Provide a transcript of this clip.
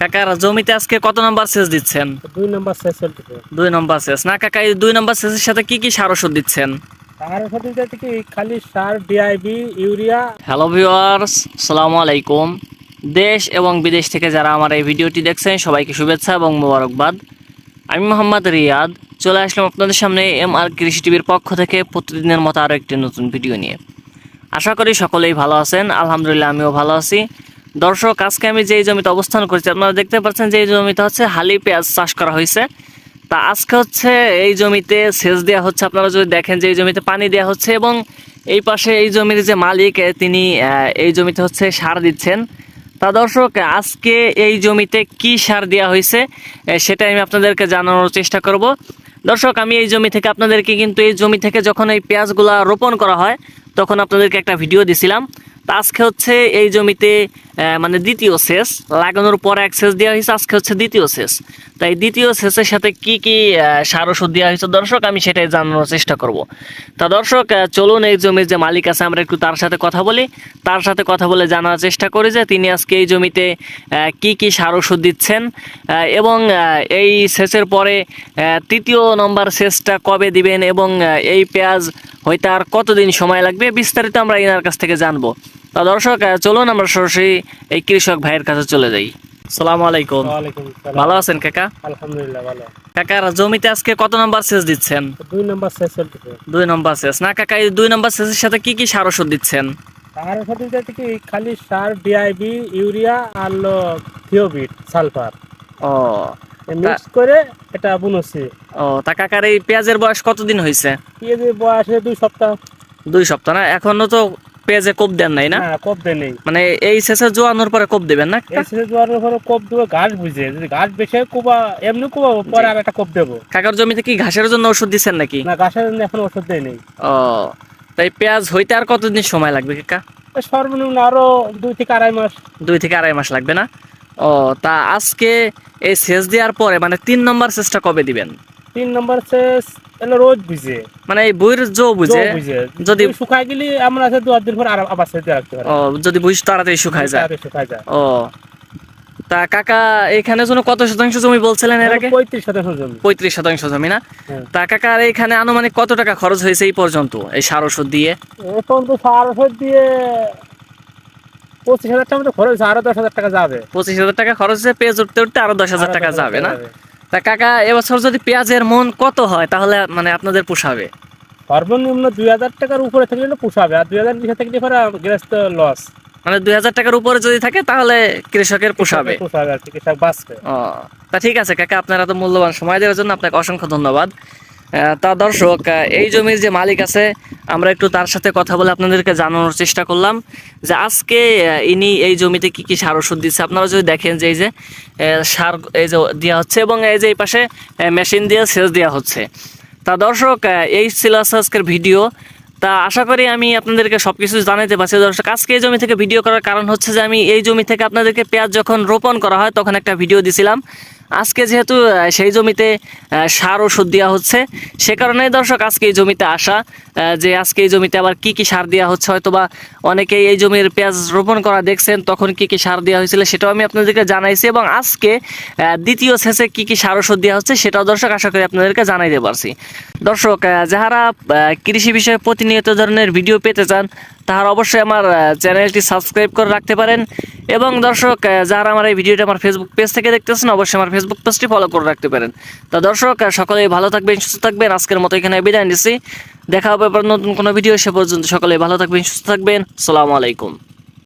কাকার জমিতে আজকে কত নাম্বার সেচ দিচ্ছেন? দুই নম্বর চলতেছে। দুই নম্বর সেচ। না কাকা এই দুই নম্বর সেচের সাথে কি কি সার ওষুধ দিচ্ছেন? খালি সার ডিআইবি ইউরিয়া। হ্যালো ভিউয়ার্স সালামু আলাইকুম। দেশ এবং বিদেশ থেকে যারা আমার এই ভিডিওটি দেখছেন সবাইকে শুভেচ্ছা এবং মোবারকবাদ। আমি মোহাম্মদ রিয়াদ। চলে আসলাম আপনাদের সামনে এম আর কৃষি টিভির পক্ষ থেকে প্রতিদিনের মতো আরও একটি নতুন ভিডিও নিয়ে। আশা করি সকলেই ভালো আছেন। আলহামদুলিল্লাহ আমিও ভালো আছি। দর্শক, আজকে আমি যেই জমিতে অবস্থান করছি, আপনারা দেখতে পাচ্ছেন যে এই জমিতে হচ্ছে হালি পেঁয়াজ চাষ করা হয়েছে। তা আজকে হচ্ছে এই জমিতে সেচ দেওয়া হচ্ছে। আপনারা যদি দেখেন যে এই জমিতে পানি দেওয়া হচ্ছে এবং এই পাশে এই জমির যে মালিক তিনি এই জমিতে হচ্ছে সার দিচ্ছেন। তা দর্শক, আজকে এই জমিতে কি সার দেওয়া হয়েছে সেটা আমি আপনাদেরকে জানানোর চেষ্টা করব। দর্শক, আমি এই জমি থেকে আপনাদেরকে কিন্তু এই জমি থেকে যখন এই পেঁয়াজগুলা রোপণ করা হয়, তখন আপনাদেরকে একটা ভিডিও দিছিলাম। তা আজকে হচ্ছে এই জমিতে মানে দ্বিতীয় সেচ, লাগানোর পরে এক সেচ দেওয়া হয়েছে, আজকে হচ্ছে দ্বিতীয় সেচ। তাই দ্বিতীয় সেচের সাথে কি কি সার ওষুধ দেওয়া হয়েছে? দর্শক, আমি সেটাই জানানোর চেষ্টা করব। তা দর্শক চলুন এই জমির যে মালিক আছে, আমরা একটু তার সাথে কথা বলি। তার সাথে কথা বলে জানার চেষ্টা করি যে তিনি আজকে এই জমিতে কি কি সার ওষুধ দিচ্ছেন এবং এই সেচের পরে তৃতীয় নম্বর সেচটা কবে দিবেন এবং এই পেঁয়াজ হইতে আর কতদিন সময় লাগবে, বিস্তারিত আমরা এনার কাছ থেকে জানব। তা দর্শক চলুন আমরা সরাসরি এই কৃষক ভাইয়ের কাছে চলে যাই। সালাম আলাইকুম। ভালো আছেন কাকা? আলহামদুলিল্লাহ ভালো। কাকার জমিতে আজকে কত নাম্বার সেচ দিচ্ছেন? দুই নম্বর চলতেছে। দুই নম্বর সেচ। না কাকা এই দুই নম্বর সেচের সাথে কি কি সার ওষুধ দিচ্ছেন? আর সাথে যাতে কি খালি সার ডিআইবি ইউরিয়া আর থিওবিট সালফার। ও মিক্স করে এটা বুনছি। ও তা কাকার এই পেঁয়াজের বয়স কতদিন হয়েছে? পেঁয়াজের বয়সে দুই সপ্তাহ। দুই সপ্তাহ না? এখনও তো পেঁয়াজে কোপ দেন নাই না? হ্যাঁ কোপ দেয় নেই। মানে এই শেষে জোয়ানোর পরে কোপ দেবেন না? এসে জোয়ার পরে কোপ দেবো ঘাস বুঝে। যদি ঘাস বেশি এমনি কোবা পরে আর একটা কোপ দেবো। কাকার জমিতে কি ঘাসের জন্য ওষুধ দিচ্ছেন নাকি? না ঘাসের জন্য এখন ওষুধ দেয় নেই। ও তাই পেঁয়াজ হইতে আর কতদিন সময় লাগবে কাকা? সর্বনিম্ন আরও দুই থেকে আড়াই মাস। দুই থেকে আড়াই মাস লাগবে না? ও তা আজকে এই সেচ দেওয়ার পরে মানে তিন নম্বর সেচটা কবে দিবেন? তিন নম্বর এলো বুঝে। মানে এই বইয়ের জো বুঝে। যদি- শুকায় গেলে আমরা আছে দু দিন পর আবার সেতে রাখতে পারি। ও যদি বুঝ তাড়াতাড়ি শুকায় যায়। শুকায় যায়। ও। তা কাকা এখানে জন্য কত শতাংশ জমি বলছিলেন এর আগে? পঁয়ত্রিশ শতাংশ জমি। পঁয়ত্রিশ শতাংশ জমি না? হ্যাঁ। তা কাকা আর এখানে আনুমানিক কত টাকা খরচ হয়েছে এই পর্যন্ত? এই সার ওষুধ দিয়ে? সার ওষুধ দিয়ে পঁচিশ হাজার টাকা খরচ আরও দশ হাজার টাকা যাবে। পঁচিশ হাজার টাকা খরচ হয়েছে পেঁয়াজ উঠতে উঠতে আরও দশ হাজার টাকা যাবে না? তা কাকা এবছর যদি পেঁয়াজের মন কত হয় তাহলে মানে আপনাদের পোষাবে? সর্বনিম্ন দুই হাজার টাকার উপরে থাকলে পোষাবে আর দুই হাজার নিচে থাকলে পরে গৃহস্থ লস মানে দুই হাজার টাকার উপরে যদি থাকে তাহলে কৃষকের পোষাবে। পোষাবে আর কৃষক বাঁচবে। ও তা ঠিক আছে কাকা আপনারা তো মূল্যবান সময় দেওয়ার জন্য আপনাকে অসংখ্য ধন্যবাদ। তা দর্শক এই জমির যে মালিক আছে, আমরা একটু তার সাথে কথা বলে আপনাদেরকে জানানোর চেষ্টা করলাম যে আজকে ইনি এই জমিতে কি কি সার ওষুধ দিচ্ছে। আপনারা যদি দেখেন যে এই যে সার এই যে দেওয়া হচ্ছে এবং এই যে এই পাশে মেশিন দিয়ে সেচ দেওয়া হচ্ছে। তা দর্শক এই ছিল আজকে আজকের ভিডিও। তা আশা করি আমি আপনাদেরকে সব কিছু জানাতে পারছি। দর্শক, আজকে এই জমি থেকে ভিডিও করার কারণ হচ্ছে যে আমি এই জমি থেকে আপনাদেরকে পেঁয়াজ যখন রোপণ করা হয়, তখন একটা ভিডিও দিছিলাম। আজকে যেহেতু সেই জমিতে সার ওষুধ দেওয়া হচ্ছে সে কারণে দর্শক আজকে এই জমিতে আসা যে আজকে এই জমিতে আবার কি কি সার দেওয়া হচ্ছে হয়তো বা অনেকেই এই জমির পেঁয়াজ রোপণ করা দেখছেন তখন কি কি সার দেওয়া হয়েছিল সেটাও আমি আপনাদেরকে জানাইছি এবং আজকে দ্বিতীয় শেষে কি কি সার ওষুধ দেওয়া হচ্ছে সেটাও দর্শক আশা করি আপনাদেরকে জানাইতে পারছি। দর্শক আহ, যারা কৃষি বিষয়ে প্রতিনিয়ত ধরনের ভিডিও পেতে চান তারা অবশ্যই আমার চ্যানেলটি সাবস্ক্রাইব করে রাখতে পারেন। এবং দর্শক যারা আমার এই ভিডিওটা আমার ফেসবুক পেজ থেকে দেখতেছেন, অবশ্যই আমার ফেসবুক পেজটি ফলো করে রাখতে পারেন। তা দর্শক সকলে ভালো থাকবেন, সুস্থ থাকবেন। আজকের মতো এখানে বিদায় নিচ্ছি দেখা হবে নতুন কোনো ভিডিও সে পর্যন্ত সকলে ভালো থাকবেন, সুস্থ থাকবেন। সালামু আলাইকুম।